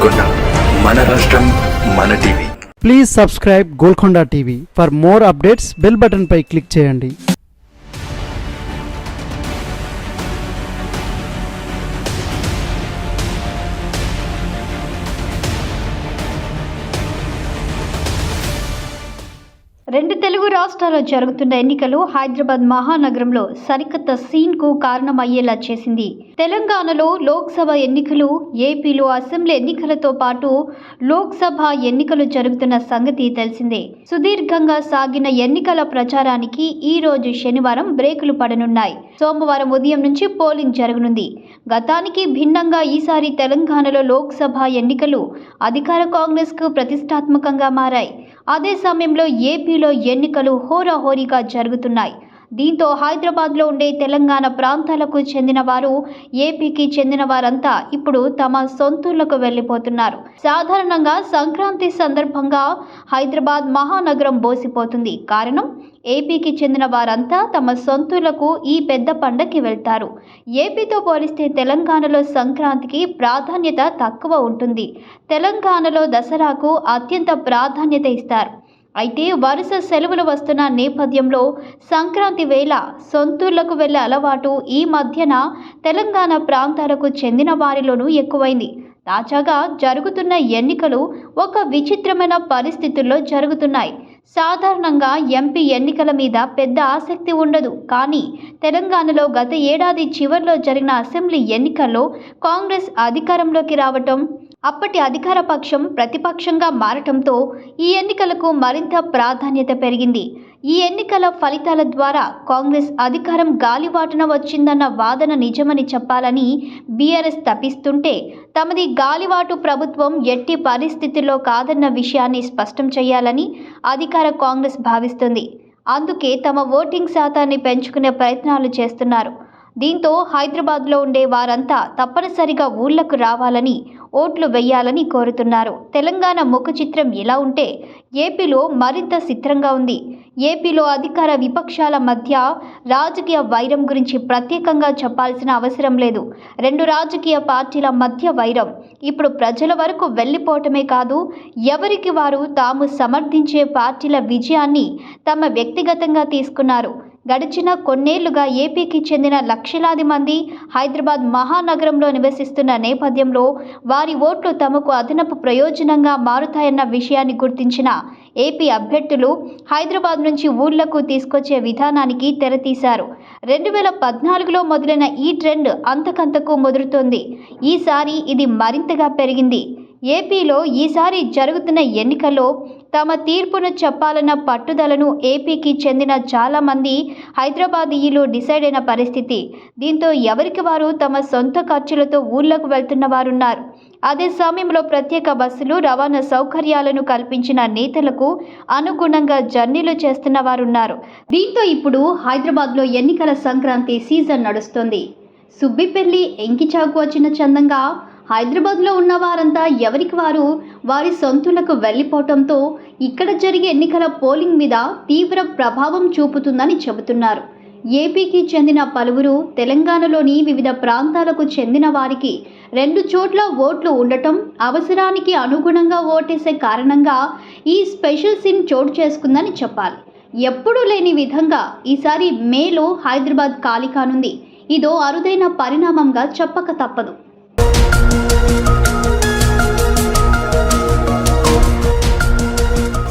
గోల్కొండ. మన రాష్ట్రం మన TV. Please subscribe Golconda TV. For more updates bell button pi click చేయండి. రెండు తెలుగు రాష్ట్రాల్లో జరుగుతున్న ఎన్నికలు హైదరాబాద్ మహానగరంలో సరికొత్త సీన్కు కారణమయ్యేలా చేసింది. తెలంగాణలో లోక్సభ ఎన్నికలు ఏపీలో అసెంబ్లీ ఎన్నికలతో పాటు లోక్సభ ఎన్నికలు జరుగుతున్న సంగతి తెలిసిందే. సుదీర్ఘంగా సాగిన ఎన్నికల ప్రచారానికి ఈ రోజు శనివారం బ్రేకులు పడనున్నాయి. సోమవారం ఉదయం నుంచి పోలింగ్ జరగనుంది. గతానికి భిన్నంగా ఈసారి తెలంగాణలో లోక్సభ ఎన్నికలు అధికార కాంగ్రెస్కు ప్రతిష్టాత్మకంగా మారాయి. అదే సమయంలో ఏపీలో ఎన్నికలు హోరాహోరీగా జరుగుతున్నాయి. దీంతో హైదరాబాద్లో ఉండే తెలంగాణ ప్రాంతాలకు చెందిన వారు ఏపీకి చెందిన వారంతా ఇప్పుడు తమ సొంతూర్లకు వెళ్ళిపోతున్నారు. సాధారణంగా సంక్రాంతి సందర్భంగా హైదరాబాద్ మహానగరం బోసిపోతుంది. కారణం ఏపీకి చెందిన వారంతా తమ సొంతూర్లకు ఈ పెద్ద పండగకి వెళ్తారు. ఏపీతో పోలిస్తే తెలంగాణలో సంక్రాంతికి ప్రాధాన్యత తక్కువ ఉంటుంది. తెలంగాణలో దసరాకు అత్యంత ప్రాధాన్యత ఇస్తారు. అయితే వరుస సెలవులు వస్తున్న నేపథ్యంలో సంక్రాంతి వేళ సొంతూర్లకు వెళ్ళే అలవాటు ఈ మధ్యన తెలంగాణ ప్రాంతాలకు చెందిన వారిలోనూ ఎక్కువైంది. తాజాగా జరుగుతున్న ఎన్నికలు ఒక విచిత్రమైన పరిస్థితుల్లో జరుగుతున్నాయి. సాధారణంగా ఎంపీ ఎన్నికల మీద పెద్ద ఆసక్తి ఉండదు. కానీ తెలంగాణలో గత ఏడాది చివరిలో జరిగిన అసెంబ్లీ ఎన్నికల్లో కాంగ్రెస్ అధికారంలోకి రావటం అప్పటి అధికార పక్షం ప్రతిపక్షంగా మారటంతో ఈ ఎన్నికలకు మరింత ప్రాధాన్యత పెరిగింది. ఈ ఎన్నికల ఫలితాల ద్వారా కాంగ్రెస్ అధికారం గాలివాటున వచ్చిందన్న వాదన నిజమని చెప్పాలని బీఆర్ఎస్ తప్పిస్తుంటే తమది గాలివాటు ప్రభుత్వం ఎట్టి పరిస్థితుల్లో కాదన్న విషయాన్ని స్పష్టం చేయాలని అధికార కాంగ్రెస్ భావిస్తుంది. అందుకే తమ ఓటింగ్ శాతాన్ని పెంచుకునే ప్రయత్నాలు చేస్తున్నారు. దీంతో హైదరాబాద్లో ఉండే వారంతా తప్పనిసరిగా ఊళ్ళకు రావాలని ఓట్లు వేయాలని కోరుతున్నారు. తెలంగాణ ముఖ చిత్రం ఎలా ఉంటే ఏపీలో మరింత చిత్రంగా ఉంది. ఏపీలో అధికార విపక్షాల మధ్య రాజకీయ వైరం గురించి ప్రత్యేకంగా చెప్పాల్సిన అవసరం లేదు. రెండు రాజకీయ పార్టీల మధ్య వైరం. ఇప్పుడు ప్రజల వరకు వెళ్ళిపోవటమే కాదు ఎవరికి వారు తాము సమర్థించే పార్టీల విజయాన్ని తమ వ్యక్తిగతంగా తీసుకున్నారు. గడిచిన కొన్నేళ్ళుగా ఏపీకి చెందిన లక్షలాది మంది హైదరాబాద్ మహానగరంలో నివసిస్తున్న నేపథ్యంలో వారి ఓట్లు తమకు అదనపు ప్రయోజనంగా మారుతాయన్న విషయాన్ని గుర్తించిన ఏపీ అభ్యర్థులు హైదరాబాద్ నుంచి ఊళ్ళకు తీసుకొచ్చే విధానానికి తెరతీశారు. రెండు వేల పద్నాలుగులో మొదలైన ఈ ట్రెండ్ అంతకంతకు ముదురుతోంది. ఈసారి ఇది మరింతగా పెరిగింది. ఏపీలో ఈసారి జరుగుతున్న ఎన్నికల్లో తమ తీర్పును చెప్పాలన్న పట్టుదలను ఏపీకి చెందిన చాలామంది హైదరాబాదీయులు డిసైడ్ అయిన పరిస్థితి. దీంతో ఎవరికి వారు తమ సొంత ఖర్చులతో ఊళ్ళకు వెళ్తున్న వారున్నారు అదే సమయంలో ప్రత్యేక బస్సులు రవాణా సౌకర్యాలను కల్పించిన నేతలకు అనుగుణంగా జర్నీలు చేస్తున్న వారున్నారు దీంతో ఇప్పుడు హైదరాబాద్లో ఎన్నికల సంక్రాంతి సీజన్ నడుస్తుంది. సుబ్బిపెల్లి ఎంకిచాకు వచ్చిన చందంగా హైదరాబాద్లో ఉన్న వారంతా ఎవరికి వారు? వారి సొంతులకు వెళ్ళిపోవటంతో ఇక్కడ జరిగే ఎన్నికల పోలింగ్ మీద తీవ్ర ప్రభావం చూపుతుందని చెబుతున్నారు. ఏపీకి చెందిన పలువురు తెలంగాణలోని వివిధ ప్రాంతాలకు చెందిన వారికి రెండు చోట్ల ఓట్లు ఉండటం అవసరానికి అనుగుణంగా ఓటేసే కారణంగా ఈ స్పెషల్ సిమ్ చోటు చేసుకుందని చెప్పాలి. ఎప్పుడూ లేని విధంగా ఈసారి మేలో హైదరాబాద్ ఖాళీ కానుంది. ఇదో అరుదైన పరిణామంగా చెప్పక తప్పదు.